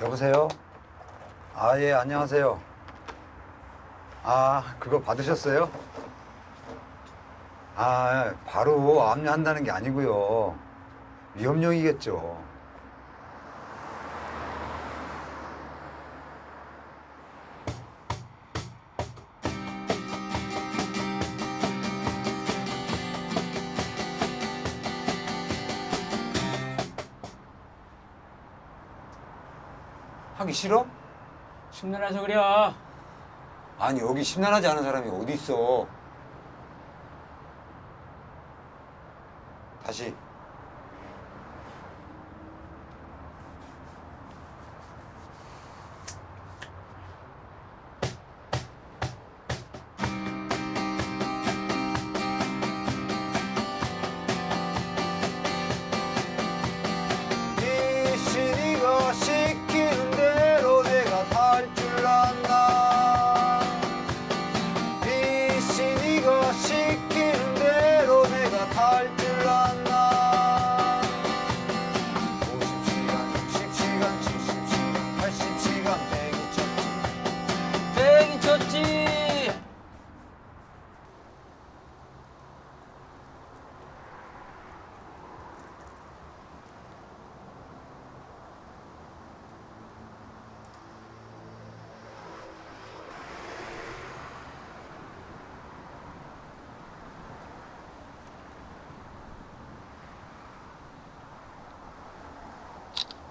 여보세요? 아, 예, 안녕하세요. 아, 그거 받으셨어요? 아, 바로 압류한다는 게 아니고요. 위험용이겠죠. 하기 싫어? 심란해서 그래. 아니 여기 심란하지 않은 사람이 어디 있어? 다시